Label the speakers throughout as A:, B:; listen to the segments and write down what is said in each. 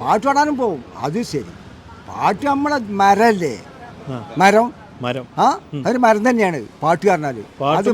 A: പാട്ട് പാടാനും പോവും. അത് ശരി. പാട്ട് നമ്മളെ മരല്ലേ? മരം?
B: മരം.
A: ആ? അതൊരു മരം തന്നെയാണ്. പാട്ട്
B: പറഞ്ഞാൽ. അത്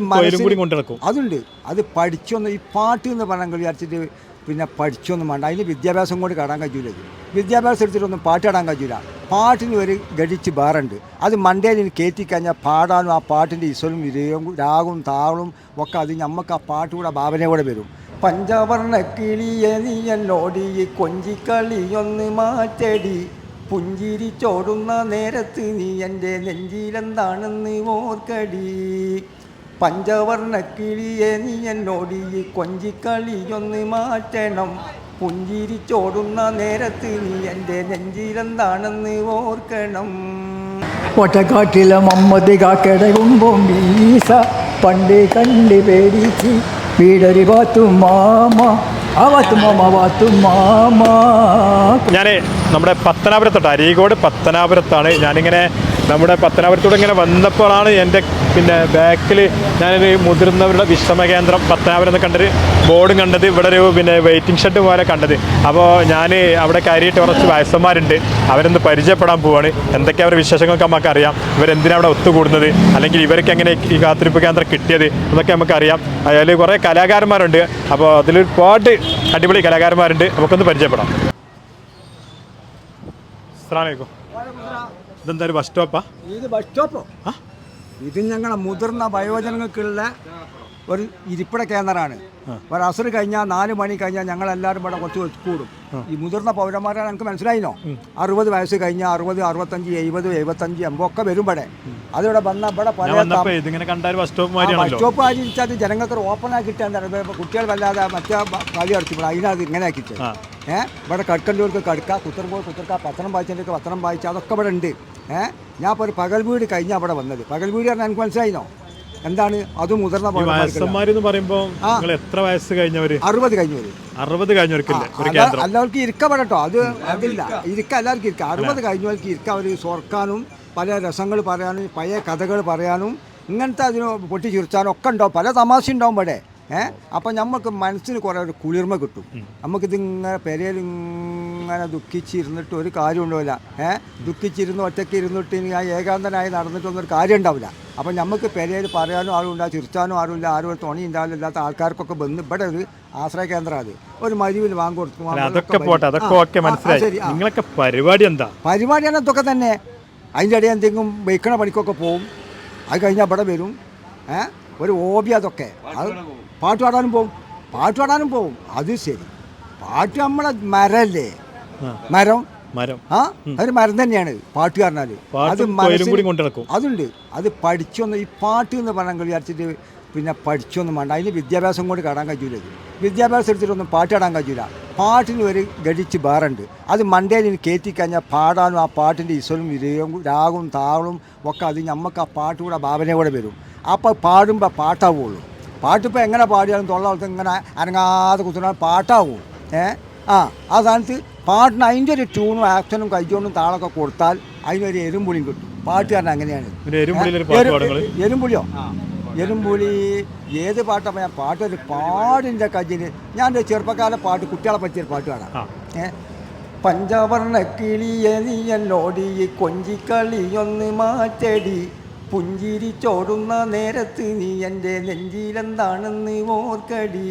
B: നടക്കും
A: അതുണ്ട്. അത് പഠിച്ചൊന്നും ഈ പാട്ട് എന്ന് പറഞ്ഞെങ്കിൽ വിചാരിച്ചിട്ട് പിന്നെ പഠിച്ചൊന്നും വേണ്ട. അതിന് വിദ്യാഭ്യാസം കൊണ്ട് കടാൻ കഴിയൂല. വിദ്യാഭ്യാസം എടുത്തിട്ടൊന്നും പാട്ട് പാടാൻ കഴിയൂല. പാട്ടിന് ഒരു ഗടിച്ച് ബാറുണ്ട് അത് മണ്ടയിൽ കയറ്റി കഴിഞ്ഞാൽ പാടാനും ആ പാട്ടിന്റെ ഇസലും വിരയും രാഗവും താളും ഒക്കെ അത് നമുക്ക് ആ പാട്ടുകൂടെ ഭാവനയോടെ വരും. പഞ്ചവർണ കിളിയെ നീ എന്നോട് ഈ കൊഞ്ചിക്കളിയൊന്ന് മാറ്റടി. പുഞ്ചിരിച്ചോടുന്ന നേരത്ത് നീ എന്റെ നെഞ്ചിലെന്താണെന്ന് ഓർക്കടി. പഞ്ചവർണ കിളിയെ നീ എന്നോടി കൊഞ്ചിക്കളിയൊന്ന് മാറ്റണം. പുഞ്ചിരിച്ചോടുന്ന നേരത്ത് നീ എന്റെ നെഞ്ചിലെന്താണെന്ന് ഓർക്കണം.
C: ഒറ്റക്കാട്ടിലെ മമ്മതി കാക്കടകുമ്പോ മീസ പണ്ട് കണ്ട് പേടിച്ച് മാമ
B: ഞാൻ നമ്മുടെ പത്തനാപുരത്തോട്ട് അരീകോട് പത്തനാപുരത്താണ് ഞാനിങ്ങനെ നമ്മുടെ പത്തനാപുരത്തോട് ഇങ്ങനെ വന്നപ്പോഴാണ് എന്റെ പിന്നെ ബാക്കിൽ ഞാനൊരു മുതിർന്നവരുടെ വിശ്രമ കേന്ദ്രം പത്തനാപുരം എന്ന് കണ്ടൊരു ബോർഡും കണ്ടത്. ഇവിടെ ഒരു പിന്നെ വെയിറ്റിംഗ് ഷെഡ് പോലെ കണ്ടത്. അപ്പോൾ ഞാൻ അവിടെ കയറിയിട്ട് കുറച്ച് വയസ്സന്മാരുണ്ട്. അവരൊന്ന് പരിചയപ്പെടാൻ പോവാണ്. എന്തൊക്കെ അവരുടെ വിശേഷങ്ങളൊക്കെ നമുക്ക് അറിയാം ഇവരെന്തിനാണ് അവിടെ ഒത്തുകൂടുന്നത്? അല്ലെങ്കിൽ ഇവർക്ക് എങ്ങനെ ഈ കാത്തിരിപ്പ് കേന്ദ്രം കിട്ടിയത് എന്നൊക്കെ നമുക്കറിയാം. അതിൽ കുറേ കലാകാരന്മാരുണ്ട്. അപ്പോൾ അതിൽ ഒരുപാട് അടിപൊളി കലാകാരന്മാരുണ്ട്. നമുക്കൊന്ന് പരിചയപ്പെടാം. അസ്സലാമലൈക്കും ഇതെന്താ ഒരു ബസ് സ്റ്റോപ്പാ
A: ഇത് ബസ് സ്റ്റോപ്പോ? ഇത് ഞങ്ങളെ മുതിർന്ന വയോജനങ്ങൾക്കുള്ള ഒരു ഇരിപ്പിട കേന്ദ്രമാണ്. ഒരു അസറ് കഴിഞ്ഞാൽ നാല് മണി കഴിഞ്ഞാൽ ഞങ്ങൾ എല്ലാവരും ഇവിടെ കുറച്ച് കൂടും ഈ മുതിർന്ന പൗരന്മാരെ ഞങ്ങൾക്ക് മനസ്സിലായിനോ അറുപത് വയസ്സ് കഴിഞ്ഞാൽ അറുപത് അറുപത്തഞ്ച് എഴുപത് എഴുപത്തഞ്ച് എൺപത് ഒക്കെ വരും ഇവിടെ. അതിവിടെ വന്ന ഇവിടെ പല
B: ബസ് സ്റ്റോപ്പ്
A: ആയിരിച്ചാൽ ജനങ്ങൾക്ക് ഓപ്പൺ ആക്കിയിട്ടാണ് ഇപ്പൊ കുട്ടികൾ വല്ലാതെ മറ്റേ കളി അടിച്ചു അതിനകത്ത് ഇങ്ങനെ ആക്കിയിട്ട്. ഏഹ് ഇവിടെ കടുക്കണ്ടവർക്ക് കടുക്ക കുത്തർമ്പോൾ കുത്തർക്ക പത്രം വായിച്ചവർക്ക് പത്രം വായിച്ച അതൊക്കെ ഇവിടെ ഉണ്ട്. ഏഹ് ഞാൻ ഇപ്പോൾ ഒരു പകൽ വീട് കഴിഞ്ഞ അവിടെ വന്നത്. പകൽ വീട് പറഞ്ഞാൽ എനിക്ക് മനസ്സിലായിനോ എന്താണ്? അതും മുതിർന്ന.
B: വയസ്സന്മാരെന്ന് എത്ര വയസ്സ് കഴിഞ്ഞവര്?
A: അറുപത് കഴിഞ്ഞു വരും
B: അറുപത്
A: എല്ലാവർക്കും ഇരിക്കപ്പെടട്ടോ. അത് അതില്ല. ഇരിക്ക എല്ലാവർക്കും ഇരിക്ക. അറുപത് കഴിഞ്ഞവർക്ക് ഇരിക്ക. അവർ സ്വർക്കാനും പല രസങ്ങൾ പറയാനും പഴയ കഥകൾ പറയാനും ഇങ്ങനത്തെ അതിന് പൊട്ടി ചിരിച്ചാനും ഒക്കെ ഉണ്ടാവും. പല തമാശ ഉണ്ടാവും ഇവിടെ. ഏഹ് അപ്പം നമുക്ക് മനസ്സിന് കുറേ ഒരു കുളിർമ കിട്ടും. നമുക്കിതിങ്ങനെ പെരയിൽ ഇങ്ങനെ ദുഃഖിച്ചിരുന്നിട്ട് ഒരു കാര്യം ഉണ്ടാവില്ല ഏഹ് ദുഃഖിച്ചിരുന്ന് ഒറ്റയ്ക്ക് ഇരുന്നിട്ട് ഇനി ആ ഏകാന്തനായി നടന്നിട്ടൊന്നും ഒരു കാര്യം ഉണ്ടാവില്ല അപ്പം നമുക്ക് പെരയിൽ പറയാനും ആരുമില്ല ചിരിച്ചാനും ആരുമില്ല ആരും ഒരു തുണി ഉണ്ടാവില്ല ഇല്ലാത്ത ആൾക്കാർക്കൊക്കെ ബന്ധു ഇവിടെ ഒരു ആശ്രയ കേന്ദ്രം അത്. ഒരു മരുവിൽ വാങ്ങിക്കൊടുക്കും
B: അല്ല, അതൊക്കെ പോട്ടെ അതൊക്കെ ഓക്കെ മനസ്സിലായി. നിങ്ങളൊക്കെ പരിപാടി എന്താ?
A: പരിപാടിയാണ് ഇതൊക്കെ തന്നെ. അതിന്റെ ഇടയിൽ എന്തെങ്കിലും വെക്കണ പണിക്കൊക്കെ പോവും. അത് കഴിഞ്ഞാൽ ഇവിടെ വരും. ഏഹ് ഒരു ഹോബി അതൊക്കെ. അത് പാട്ട് പാടാനും പോവും. പാട്ട് പാടാനും പോവും. അത് ശരി. പാട്ട് നമ്മളെ മരല്ലേ. മരം?
B: മരം.
A: ആ? അതൊരു മരം തന്നെയാണ്. പാട്ട്
B: പറഞ്ഞാൽ. അത്
A: അതുണ്ട്. അത് പഠിച്ചൊന്നും ഈ പാട്ട് എന്ന് പറഞ്ഞാൽ വിചാരിച്ചിട്ട് പിന്നെ പഠിച്ചൊന്നും വേണ്ട. അതിന് വിദ്യാഭ്യാസം കൊണ്ട് കടാൻ കഴിയൂല. വിദ്യാഭ്യാസം എടുത്തിട്ടൊന്നും പാട്ട് പാടാൻ കഴിയൂല. പാട്ടിന് ഒരു ഗടിച്ച് ബാറുണ്ട് അത് മണ്ടയിൽ കയറ്റി കഴിഞ്ഞാൽ പാടാനും ആ പാട്ടിന്റെ ഇസലും വിരയും രാഗവും താളും ഒക്കെ അത് നമുക്ക് ആ പാട്ട് കൂടെ ഭാവന കൂടെ വരും. അപ്പോൾ പാടുമ്പോൾ പാട്ടാവുള്ളൂ. പാട്ടിപ്പോൾ എങ്ങനെ പാടിയാലും തൊള്ളാളത്ത് ഇങ്ങനെ അനങ്ങാതെ കുത്തുന്ന പാട്ടാവും. ഏ? ആ ആ സ്ഥാനത്ത് പാട്ടിന് അതിന്റെ ഒരു ട്യൂണും ആക്ഷനും കൈകൊണ്ടും താളൊക്കെ കൊടുത്താൽ അതിനൊരു എരുമ്പുളിയും കിട്ടും. പാട്ടുകാരൻ അങ്ങനെയാണ്. എരുമ്പുളിയോ? എരുമ്പുളി ഏത് പാട്ടാ ഞാൻ പാട്ട് ഒരു പാടിന്റെ കജിന് ഞാൻ എന്റെ ചെറുപ്പക്കാരെ പാട്ട് കുട്ടികളെ പറ്റിയൊരു പാട്ട് പാടാം. പഞ്ചവർണ കിളിയെ നീ എന്നോട് ഈ കൊഞ്ചിക്കളിയൊന്ന് മാറ്റടി പുഞ്ചിരി ചോടുന്ന നേരത്ത് നീ എന്റെ നെഞ്ചിലെന്താണെന്ന് ഓർക്കടി.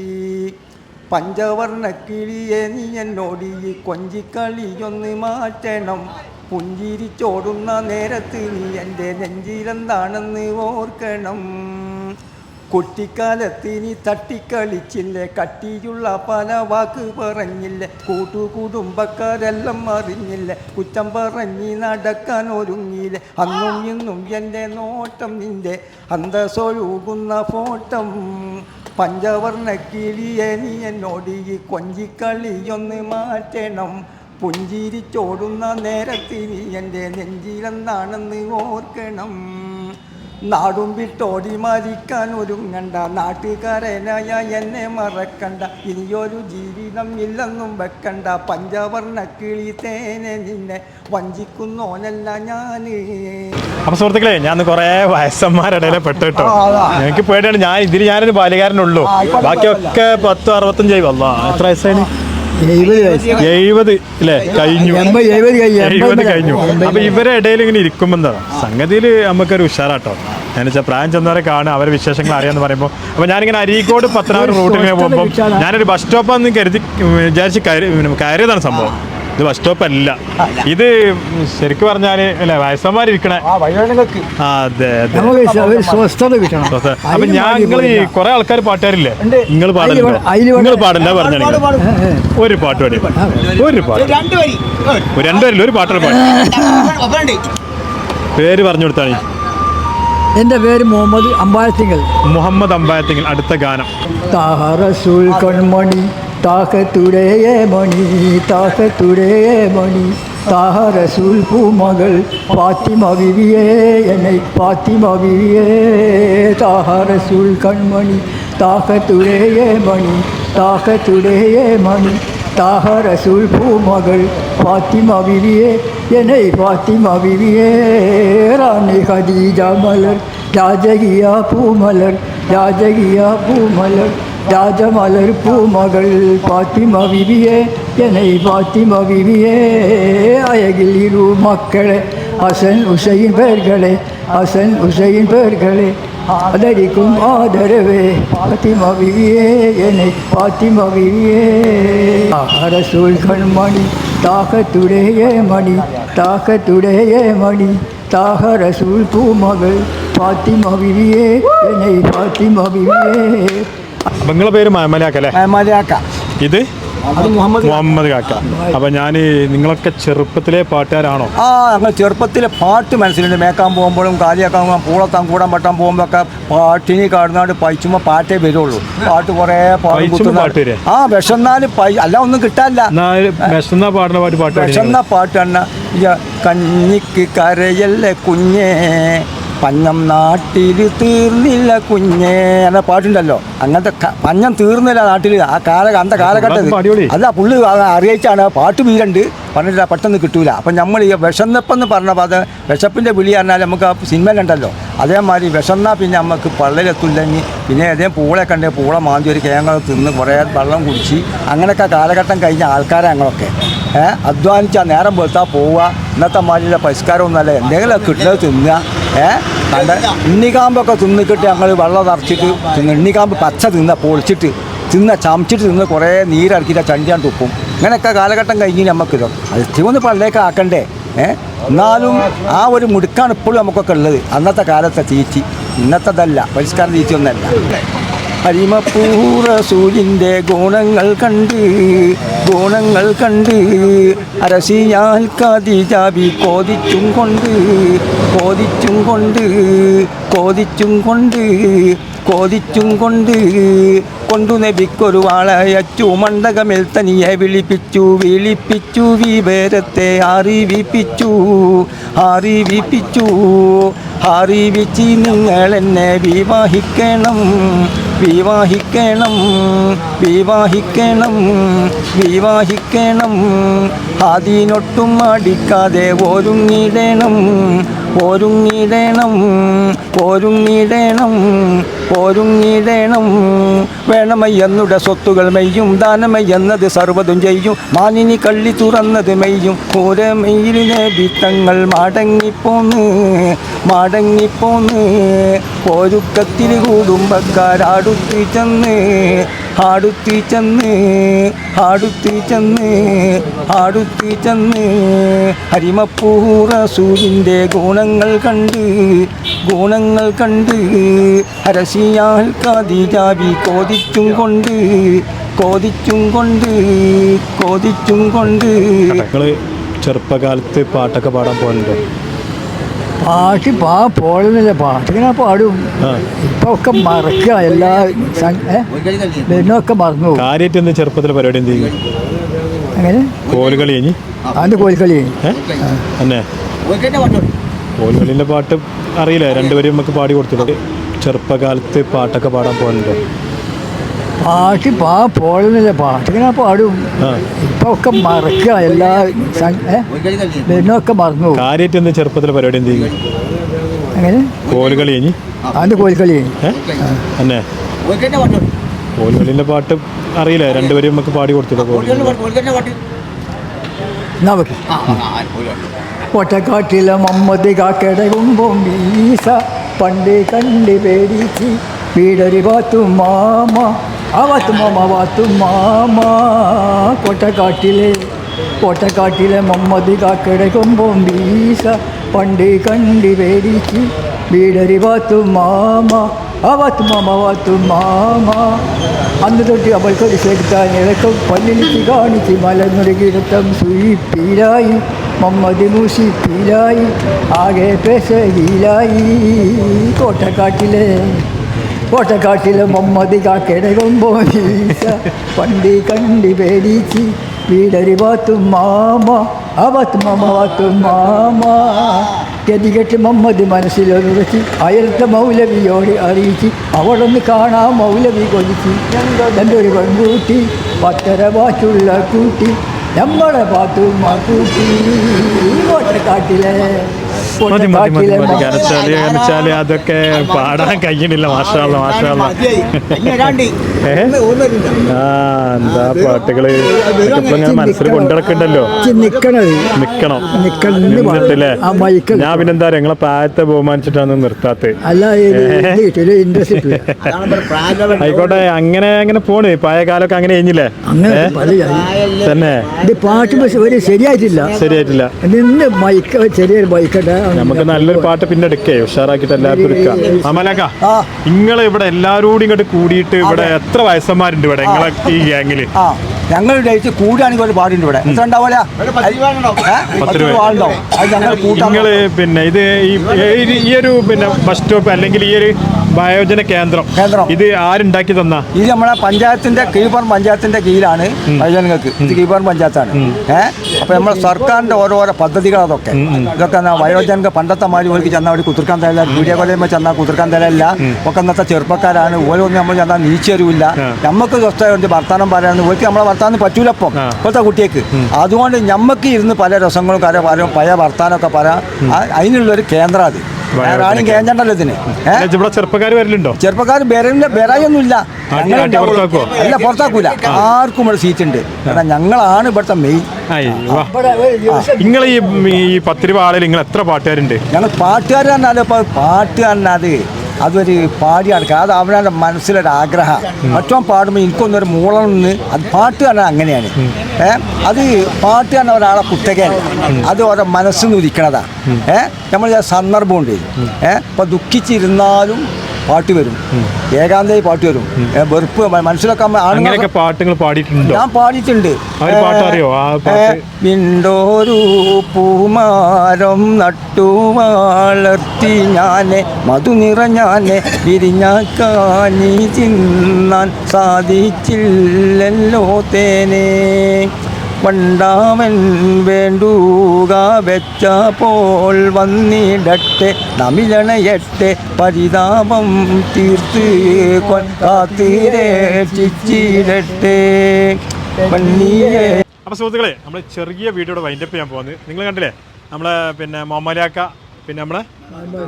A: പഞ്ചവർണ കിളിയെ നീ എന്നോട് ഈ കൊഞ്ചിക്കളിയൊന്ന് മാറ്റണം. പുഞ്ചിരിച്ചോടുന്ന നേരത്ത് നീ എന്റെ നെഞ്ചിലെന്താണെന്ന് ഓർക്കണം. കുട്ടിക്കാലത്ത് നീ തട്ടിക്കളിച്ചില്ലേ കട്ടിയുള്ള പല വാക്ക് പറഞ്ഞില്ലേ കൂട്ടുകുടുംബക്കാരെല്ലാം അറിഞ്ഞില്ലേ കുറ്റം പറഞ്ഞ് നടക്കാൻ ഒരുങ്ങിയില്ലേ അന്നും ഇന്നും എന്റെ നോട്ടം നിന്റെ അന്തസൊഴുകുന്ന ഫോട്ടം. പഞ്ചവർണ കിളിയെ നീ കൊഞ്ചിക്കളിയൊന്ന് മാറ്റണം. പുഞ്ചിരിച്ചോടുന്ന നേരത്തിന് എന്റെ നെഞ്ചിലെന്താണെന്ന് ഓർക്കണം. നാടും വിട്ടോടി മരിക്കാൻ ഒരുങ്ങണ്ട. നാട്ടുകാരനായ എന്നെ മറക്കണ്ട. ഇനിയൊരു ജീവിതം ഇല്ലെന്നും വെക്കണ്ട. പഞ്ചവർണ കിളി തേനെ നിന്നെ വഞ്ചിക്കുന്നോനല്ല ഞാൻ.
B: അപ്പൊ സുഹൃത്തുക്കളെ ഞാൻ കുറെ വയസ്സന്മാരുടെ പെട്ടു കേട്ടോ. എനിക്ക് പേടിയാണ്. ഞാൻ ഇതിൽ ഞാനൊരു ബാല്യകാരനുള്ളൂ ബാക്കിയൊക്കെ പത്ത് അറുപത്തഞ്ചായി. വല്ല എത്ര വയസ്സായി?
C: എഴുപത്
B: അല്ലേ കഴിഞ്ഞു.
C: എഴുപത് കഴിഞ്ഞു.
B: അപ്പൊ ഇവരെ ഇടയിൽ ഇങ്ങനെ ഇരിക്കുമ്പോൾ എന്താ? സംഗതിയിൽ നമുക്കൊരു ഉഷാറാട്ടോ. ഞാൻ വെച്ചാൽ പ്രായം ചെന്നവരെ കാണുക അവരെ വിശേഷങ്ങൾ അറിയാന്ന് പറയുമ്പോൾ അപ്പൊ ഞാനിങ്ങനെ അരീക്കോട് പത്തനാപുരം റൂട്ടിൽ പോകുമ്പോൾ ഞാനൊരു ബസ് സ്റ്റോപ്പാന്ന് കരുതി വിചാരിച്ച് കയറി കയറിയതാണ് സംഭവം. ഇത് ബസ് സ്റ്റോപ്പ് അല്ല. ഇത് ശരിക്കും പറഞ്ഞാൽ അല്ലെ വയസ്സന്മാരിക്കണേ അതെ അതെ. അപ്പൊ ഈ കുറെ ആൾക്കാർ പാട്ടുകാരില്ലേ? നിങ്ങൾ പാടല്ലോ നിങ്ങൾ പാടല്ല
C: ഏ.
B: ഒരു പാട്ട് പാടി. ഒരു പാട്ട്.
D: രണ്ട് വരി.
B: ഒരു രണ്ടുപേരില്ല ഒരു പാട്ടൊരു പാടി പേര് പറഞ്ഞു കൊടുത്താണ്
C: എന്റെ പേര് മുഹമ്മദ് അമ്പായത്തിങ്കൽ.
B: മുഹമ്മദ് അമ്പായത്തിങ്കൽ അടുത്ത ഗാനം.
C: കൺമണി. தாகத்துடைய மணி தாகத்துடைய மணி. தாக ரசூல் பூமகள் பாத்திமா விவியே என்னை பாத்திமா விவியே. தாக ரசூல் கண்மணி தாகத்துடைய மணி தாகத்துடைய மணி. தாக ரசூல் பூமகள் பாத்திமா விவியே என்னை பாத்திமா விவியே. ராணி ஹதீஜா மலர் ஜாஜகியா பூமலர் ஜாஜகியா பூமலர். ராஜ மலர் பூமகள் பாத்திமா விவியே என்னை பாத்திமா விவியே. அயகில் இரு மக்களே அசன் உசையின் பெயர்களே அசன் உசையின் பெயர்களே. ஆதரிக்கும் ஆதரவே பாத்திமா விவியே என்னை பாத்திமா விவியே. அரசூல் கண்மணி தாகத்துடைய மணி தாகத்துடைய மணி. தாக ரசூல் பூமகள் பாத்திமா விவியே என்னை பாத்திமா விவியே.
B: നിങ്ങളെ പേര് മമലാക്കല്ലേ
A: മലയാക്ക
B: ഇത്?
A: മുഹമ്മദ്
B: കാക്ക. അപ്പൊ ഞാൻ നിങ്ങളൊക്കെ ചെറുപ്പത്തിലെ പാട്ടുകാരാണോ?
A: ആ ഞങ്ങൾ ചെറുപ്പത്തിലെ പാട്ട് മനസ്സിലുണ്ട്. മേക്കാൻ പോകുമ്പോഴും കാലിയാക്കാൻ പൂളത്താൻ കൂടാൻ പട്ടാൻ പോകുമ്പോഴൊക്കെ പാട്ടിനി കാണുന്നാണ്ട് പൈച്ചുമ്പോ പാട്ടേ വരുള്ളൂ. പാട്ട് കുറേ പാടും
B: പാട്ട്
A: ആ വിഷന്നാൽ അല്ല ഒന്നും കിട്ടാനില്ല.
B: വിഷന്ന പാടുന്ന പാട്ട് പാട്ട് വിഷന്ന
A: വിഷന്ന പാട്ടാണ് കഞ്ഞിക്ക് കരയല്ലേ കുഞ്ഞേ? പഞ്ഞം നാട്ടിൽ തീർന്നില്ല കുഞ്ഞേ എന്ന പാട്ടുണ്ടല്ലോ. അങ്ങനത്തെ പഞ്ഞം തീർന്നില്ല നാട്ടിൽ ആ കാല അന്ത കാലഘട്ടത്തിൽ. അല്ല പുള്ളി അറിയിച്ചാണ് പാട്ട് വീരണ്ട് പറഞ്ഞിട്ട് പെട്ടെന്ന് കിട്ടൂല. അപ്പം നമ്മൾ ഈ വിശന്നപ്പെന്ന് പറഞ്ഞപ്പോൾ അത് വിശപ്പിന്റെ വിളി പറഞ്ഞാൽ നമുക്ക് ആ സിനിമയിലുണ്ടല്ലോ. അതേമാതിരി വിശന്നാൽ പിന്നെ നമുക്ക് പള്ളലെത്തില്ലെങ്കിൽ പിന്നെ അതേ പൂളെ കണ്ട് പൂള മാന്തി ഒരു കേങ്ങൾ തിന്ന് കുറേ വെള്ളം കുടിച്ച് അങ്ങനെയൊക്കെ കാലഘട്ടം കഴിഞ്ഞ ആൾക്കാരെ ഞങ്ങളൊക്കെ. ഏഹ് അധ്വാനിച്ചാൽ നേരം വെളുത്താൽ പോവുക. ഇന്നത്തെ മാതിരിയുള്ള പരിഷ്കാരമൊന്നുമല്ല. എന്തെങ്കിലും കിട്ടുന്നത് തിന്നുക. ഏഹ് കണ്ട ഉണ്ണിക്കാമ്പൊക്കെ തിന്നിക്കിട്ട് ഞങ്ങൾ വെള്ളം നിറച്ചിട്ട് തിന്ന് ഉണ്ണിക്കാമ്പ് പച്ച തിന്ന പൊളിച്ചിട്ട് തിന്ന ചമച്ചിട്ട് തിന്ന് കുറേ നീരടക്കിയിട്ട് ചണ്ടിയാൻ തുപ്പും ഇങ്ങനെയൊക്കെ കാലഘട്ടം കഴിഞ്ഞ് നമുക്കിത് അത് തിവന്ന് പള്ളിയൊക്കെ ആക്കണ്ടേ? ഏഹ് എന്നാലും ആ ഒരു മുടുക്കാണ് ഇപ്പോഴും നമുക്കൊക്കെ ഉള്ളത്. അന്നത്തെ കാലത്തെ തീറ്റി ഇന്നത്തതല്ല പരിഷ്കാരം തീറ്റിയൊന്നല്ല അരിമപ്പൂറസൂലിന്റെ ഗുണങ്ങൾ കണ്ട് ഗുണങ്ങൾ കണ്ട് അരസിയാൽ കാതിജാബി കോതിച്ചും കൊണ്ട് കോതിച്ചും കൊണ്ട് കോതിച്ചും കൊണ്ട് കോതിച്ചും കൊണ്ട് കൊണ്ടു നബിക്കൊരു വാളയച്ചു മണ്ഡകമിൽ തനിയെ വിളിപ്പിച്ചു വിളിപ്പിച്ചു വിവരത്തെ അറിവിപ്പിച്ചു അറിവിപ്പിച്ചു അറിവിച്ച് നിങ്ങൾ എന്നെ വിവാഹിക്കണം വിവാഹിക്കണം വിവാഹിക്കണം വിവാഹിക്കണം. അതിനൊട്ടും അടിക്കാതെ ഒരുങ്ങിടണം ഒരുങ്ങിടണം ഒരുങ്ങിടണം ഒരുങ്ങിടണം. വേണമയ്യെന്നുടെ സ്വത്തുകൾ മെയ്യും ദാനമയ്യെന്നത് സർവതും ചെയ്യും. മാനിനി കള്ളി തുറന്നത് മെയ്യും ഓരമെയിൽ വിത്തങ്ങൾ മടങ്ങിപ്പോന്ന് മടങ്ങിപ്പോന്ന്. ഒരുക്കത്തിൽ കുടുംബക്കാരടുത്ത് ചെന്ന് അടുത്ത് ചെന്ന് ആടുത്തി ചെന്ന് ആടുത്തി ചെന്ന്. ഹരിമപ്പൂറസൂരിന്റെ ഗുണങ്ങൾ കണ്ട് ഗുണങ്ങൾ കണ്ട്. ഹരസിയാൽ കാതിജാവി കോതിച്ചും കൊണ്ട് കോതിച്ചും കൊണ്ട് കോതിച്ചും കൊണ്ട്.
B: ചെറുപ്പകാലത്ത് പാട്ടൊക്കെ പാടാൻ പോകുന്നുണ്ടോ
C: പാട്ട് പാ പോളുന്നില്ല പാട്ടിങ്ങനെ പാടും. ഇപ്പൊ ഒക്കെ മറക്കുക എല്ലാ ഒക്കെ മറന്നു
B: കാര്യമായിട്ട് എന്ത് പരിപാടി എന്ത് ചെയ്യും
C: അങ്ങനെ
B: കോലുകളി കഴിഞ്ഞ്?
C: അതിന്റെ
B: കോലുകളി തന്നെ കോലുകളിന്റെ പാട്ട് അറിയില്ല? രണ്ടുപേരും നമുക്ക് പാടി കൊടുത്തിട്ടുണ്ട്. ചെറുപ്പകാലത്ത് പാട്ടൊക്കെ പാടാൻ പോകുന്നുണ്ടോ
C: പാട്ട് പാ പോലെന്നില്ല പാട്ടിങ്ങനെ പാടും. ഇപ്പൊ ഒക്കെ മറക്കുക. എല്ലാ? വരുന്നൊക്കെ മറന്നു.
B: കാര്യമായിട്ട് എന്ത് ചെറുപ്പത്തിലെ പരിപാടി എന്ത് ചെയ്യും?
C: അങ്ങനെ
B: കോലുകളി കഴിഞ്ഞ്?
C: അതിന്റെ
B: കോലുകളി തന്നെ കോലുകളിന്റെ പാട്ട്. അറിയില്ല? രണ്ടുപേരും നമുക്ക് പാടി കൊടുത്തില്ല
C: ഒറ്റക്കാട്ടിലെ മമ്മതി കാക്കടകുമ്പം വീസ. പണ്ട് കണ്ട് പേടിച്ച് വീടൊരു പാത്തു മാമ. അവത്തു മാമ വാത്തു മാമ. കൊട്ടക്കാട്ടിലെ കൊട്ടക്കാട്ടിലെ മമ്മതി കാക്കടകുമ്പം വീസ പണ്ട് കണ്ടി പേടിച്ച് വീടരി പാത്തു മാമ. അവത്തു മാമ വാത്തു മാമ. അന്ന് തൊട്ട് അവൾക്കൊരു ചെറുത്താൻ ഇളക്കം പല്ലിലിച്ച് കാണിച്ച് മലന്നൊരു സുയിപ്പീരായി മമ്മതി മൂസിപ്പീലായി ആകെ പെസയിലായി കോട്ടക്കാട്ടിലെ കോട്ടക്കാട്ടിലെ മമ്മദ് കാക്കിടകുമ്പോ പണ്ടി കണ്ടി പേടിച്ച് വീടരി പാത്തും മാമ അവത്ത് മമ വാത്തും മാമ. ഗതികെട്ട് മമ്മദ് മനസ്സിലൊരുറച്ച് അയൽത്തെ മൗലവിയോട് അറിയിച്ച് അവളൊന്ന് കാണാൻ മൗലവി കൊതിച്ച്. എന്റെ ഒരു പെൺകൂട്ടി പത്തര വാച്ചുള്ള കൂട്ടി നമ്മളെ പാത്തും ആ കൂട്ടി. കോട്ടക്കാട്ടിലെ
B: മതി മതി മതി മതി. കരച്ചാൽ കരച്ചാൽ അതൊക്കെ പാടാൻ കഴിയണില്ല മാഷാള്ള മാഷാള്ള? ആ എന്താ പാട്ടുകൾ? ഇപ്പൊ ഇങ്ങനെ മനസ്സിൽ കൊണ്ടിടക്കുണ്ടല്ലോ നിക്കണം.
C: നിക്കണം
B: നിന്നിട്ടില്ലേ?
C: ആ മൈക്കിൾ
B: ഞാൻ പിന്നെന്താ നിങ്ങളെ പ്രായത്തെ ബഹുമാനിച്ചിട്ടാണ് നിർത്താത്തത് ആയിക്കോട്ടെ അങ്ങനെ അങ്ങനെ പോണ്. പഴയ കാലമൊക്കെ അങ്ങനെ കഴിഞ്ഞില്ലേ തന്നെ.
C: ഇത് പാട്ട് ശരിയായിട്ടില്ല.
B: ശരിയായിട്ടില്ല.
C: നിന്ന് മൈക്ക് ചെറിയൊരു മൈക്കട്ടെ
B: നമുക്ക് നല്ലൊരു പാട്ട് പിന്നെ എടുക്കേ ഉഷാറാക്കിട്ട് എല്ലാവർക്കും എടുക്കാം. അമലക്ക
A: ആ.
B: നിങ്ങൾ ഇവിടെ എല്ലാരോടും ഇങ്ങോട്ട് കൂടിയിട്ട് ഇവിടെ എത്ര വയസ്സന്മാരുണ്ട് ഇവിടെ? നിങ്ങളെ ഈ
A: ഗ്യാങ്ങിൽ ഞങ്ങൾ ഡേറ്റ് കൂടുകയാണെങ്കിൽ ഒരു പാടുണ്ട് ഇവിടെ. എത്ര ഉണ്ടാവില്ല പത്ത് രൂപ ആളുണ്ടാവും അത് ഞങ്ങൾ കൂട്ടാൻ
B: നിങ്ങൾ പിന്നെ ഇത് ഈ ഒരു പിന്നെ ബസ് സ്റ്റോപ്പ് അല്ലെങ്കിൽ ഈ ഒരു വയോജന കേന്ദ്രം
A: കേന്ദ്രം.
B: ഇത് ആരുണ്ടാക്കി തന്ന?
A: ഇത് നമ്മളെ പഞ്ചായത്തിന്റെ കീപ്പർ പഞ്ചായത്തിന്റെ കീഴിലാണ് വയോജനങ്ങൾക്ക്. ഇത് കീപ്പർ പഞ്ചായത്താണ്. ഏഹ് അപ്പൊ നമ്മളെ സർക്കാരിന്റെ ഓരോരോ പദ്ധതികൾ അതൊക്കെ. ഇതൊക്കെ എന്നാ വയോജനങ്ങൾക്ക് പണ്ടത്തെ മാതിരി ഓർക്ക് ചെന്നാൽ അവർ കുതിർക്കാൻ തരില്ല വീഡിയോ കോളിയുമ്പോൾ ചെന്നാൽ കുതിർക്കാൻ തരല്ല ഒക്കെ ഇന്നത്തെ ചെറുപ്പക്കാരാണ്. ഓരോന്നും നമ്മൾ ചെന്നാൽ നീച്ചു തരൂല്ല നമുക്ക് സ്വസ്ഥമായിട്ട് വർത്താനം പറയാനും ഓർക്ക് നമ്മളെ വർത്താനം പറ്റൂലപ്പം. ഇപ്പോഴത്തെ കുട്ടിയേക്ക് അതുകൊണ്ട് ഞമ്മക്ക് ഇരുന്ന് പല രസങ്ങളും കര പല പഴയ വർത്താനമൊക്കെ പല അതിനുള്ളൊരു കേന്ദ്രം അത്. ആരും കേന്ദ്രണ്ടല്ലോ ഇതിന്.
B: ഇവിടെ ചെറുപ്പക്കാർ വരലുണ്ടോ?
A: ചെറുപ്പക്കാർ
B: ആട്ടി ആട്ടി
A: അല്ല പുറത്താക്കൂല. ആർക്കും ഇവിടെ സീറ്റ് ഉണ്ട് കാരണം ഞങ്ങളാണ് ഇവിടുത്തെ മെയിൻ
B: നിങ്ങൾ ഈ പത്ത് രൂപ ആളിൽ നിങ്ങൾ എത്ര പാട്ടുകാരുണ്ട്
A: ഞങ്ങൾ ഇപ്പോൾ പാട്ട് പറഞ്ഞാൽ അതൊരു പാടി നടക്കുക അത് അവനവന്റെ മനസ്സിലൊരു ആഗ്രഹം. മറ്റവൻ പാടുമ്പോൾ എനിക്കൊന്നൊരു മൂളം നിന്ന് അത് പാട്ട് തന്നെ അങ്ങനെയാണ്. ഏ? അത് പാട്ട് തന്നെ ഒരാളെ കുത്തകയാണ്. അത് ഓരോ മനസ്സിൽ നിന്ന് ഉദിക്കണതാണ് ഏ? നമ്മൾ സന്ദർഭമുണ്ട് ഏ? ഇപ്പം ദുഃഖിച്ചിരുന്നാലും പാട്ട് വരും. ഏകാന്തമായി പാട്ട് വരും. വെറുപ്പ് മനസ്സിലാക്കാൻ മനസ്സിലൊക്കെ
B: അങ്ങനെയൊക്കെ പാട്ടുകൾ പാടിയിട്ടുണ്ട്?
A: ഞാൻ പാടിയിട്ടുണ്ട്. പൂമാരം നട്ടു വളർത്തി ഞാനെ മധു നിറഞ്ഞാനെ വിരിഞ്ഞാക്കാനി ചിന്നാൻ സാധിച്ചില്ലല്ലോ തേനേ. വണ്ടാവൻ വേണ്ടുക വെച്ച പോൽ വന്നിടട്ടെ നമിലണയട്ടെ പരിതാപം തീർത്ത് കൊ- കാത്തിരക്ഷിച്ചിടട്ടെ പണ്ണിയെ
B: അപ്പോൾ സുഹൃത്തുക്കളെ നമ്മൾ ചെറിയ വീഡിയോയുടെ വൈൻഡപ്പ് ചെയ്യാൻ പോകുന്നത് നിങ്ങൾ കണ്ടില്ലേ? നമ്മളെ പിന്നെ മൊഹമ്മദാക്ക പിന്നെ നമ്മളെ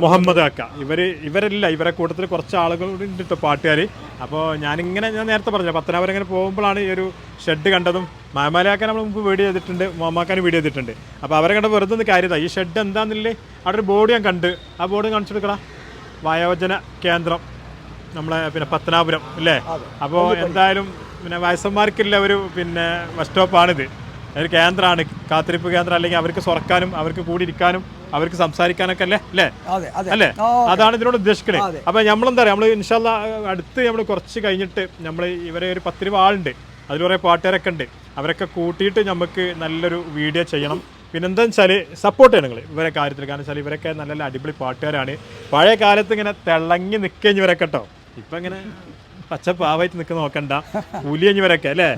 B: മുഹമ്മദ് അക്ക. ഇവർ ഇവരല്ല ഇവരെ കൂട്ടത്തിൽ കുറച്ച് ആളുകൾ കേട്ടോ പാട്ടുകാർ അപ്പോൾ ഞാനിങ്ങനെ ഞാൻ നേരത്തെ പറഞ്ഞു പത്തനാപുരം ഇങ്ങനെ പോകുമ്പോഴാണ് ഈ ഒരു ഷെഡ് കണ്ടതും മാമാലയാക്കാൻ നമ്മൾ മുമ്പ് വീഡിയോ ചെയ്തിട്ടുണ്ട് മോമാക്കാൻ വീഡിയോ ചെയ്തിട്ടുണ്ട്. അപ്പോൾ അവരെ കണ്ട വെറുതെ ഒന്ന് ഈ ഷെഡ് എന്താണെന്നില്ലേ അവിടെ ഒരു ബോർഡ് ഞാൻ കണ്ട് ആ ബോർഡ് കാണിച്ചു കൊടുക്കടാ. വയോജന കേന്ദ്രം നമ്മളെ പിന്നെ പത്തനാപുരം അല്ലേ? അപ്പോൾ എന്തായാലും പിന്നെ വയസ്സന്മാർക്കുള്ള ഒരു പിന്നെ ബസ് സ്റ്റോപ്പാണിത്. ഒരു കേന്ദ്രമാണ് കാത്തിരിപ്പ് കേന്ദ്രം അല്ലെങ്കിൽ അവർക്ക് സുറക്കാനും അവർക്ക് കൂടിയിരിക്കാനും അവർക്ക് സംസാരിക്കാനൊക്കെ അല്ലേ? അല്ലേ? അല്ലേ? അതാണ് ഇതിനോട് ഉദ്ദേശിക്കണേ. അപ്പൊ നമ്മളെന്താ പറയാ നമ്മൾ ഇൻഷാല്ല അടുത്ത് നമ്മൾ കുറച്ച് കഴിഞ്ഞിട്ട് നമ്മൾ ഇവരെ ഒരു പത്ത് രൂപ ആളുണ്ട് അതിൽ കുറേ പാട്ടുകാരൊക്കെ ഉണ്ട്. അവരൊക്കെ കൂട്ടിയിട്ട് നമുക്ക് നല്ലൊരു വീഡിയോ ചെയ്യണം. പിന്നെന്താ വെച്ചാൽ സപ്പോർട്ട് ചെയ്യണം നിങ്ങൾ ഇവരെ കാര്യത്തിൽ കാരണം വെച്ചാൽ ഇവരൊക്കെ നല്ല നല്ല അടിപൊളി പാട്ടുകാരാണ്. പഴയ കാലത്ത് ഇങ്ങനെ തിളങ്ങി നിൽക്കഴിഞ്ഞ് ഇവരൊക്കെ കേട്ടോ ഇപ്പൊ ഇങ്ങനെ പച്ച പാവായിട്ട് നിൽക്കുന്ന നോക്കണ്ട. കൂലിയഞ്ഞവരൊക്കെ അല്ലേ?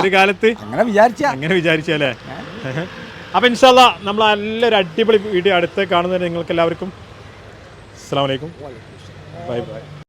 B: ഒരു കാലത്ത്
A: അങ്ങനെ വിചാരിച്ച.
B: അങ്ങനെ വിചാരിച്ചല്ലേ അപ്പൊ ഇൻഷാല്ല നമ്മൾ നല്ലൊരു അടിപൊളി വീഡിയോ അടുത്ത് കാണുന്നതിന് നിങ്ങൾക്ക് എല്ലാവർക്കും അസ്സാം വലൈക്കും ബൈ ബൈ.